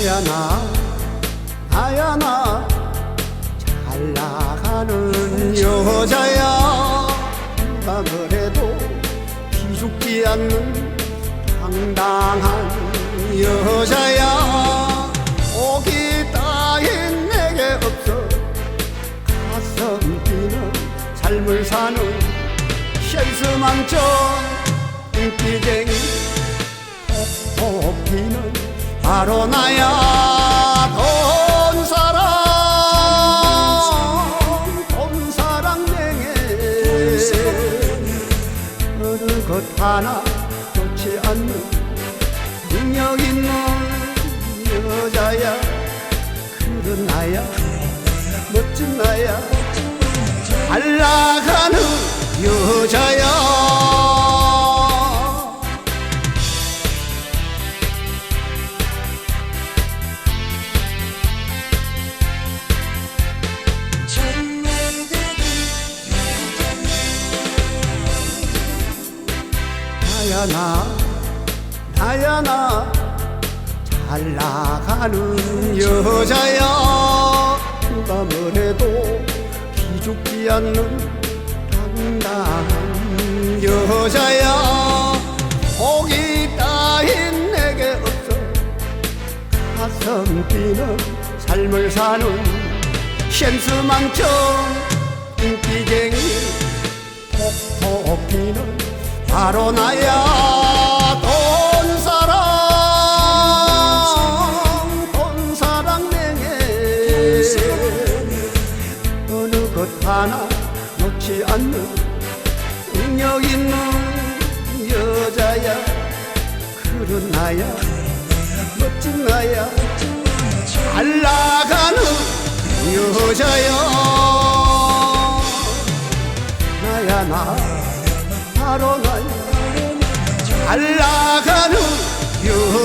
나야 나 나야 나 잘 나가는 여자야. 누가 그래도 기죽지 않는 당당한 여자야. 오기 따윈 내게 없어 가슴 뛰는 삶을 사는 현수망청 인기쟁이 톡톡 피는 바로 나야 돈사랑 돈사랑 냉해 어느 것 하나 놓지 않는 능력 있는 여자야. 그런 나야 멋진 나야. 잘 나가는 나야 나 나야 나 잘 나가는 여자야. 누가 뭐래도 기죽지 않는 당당한 여자야. 복이 따윈 내게 없어 가슴 뛰는 삶을 사는 현수망청 인기쟁이 톡톡 피는 바로 나야 돈사랑 돈사랑 냉해 어느 것 하나 놓지 않는 능력 있는 여자야. 그런 나야 멋진 나야. 잘 나가는 여자야. 나야 나 나야 잘 나가는 여자야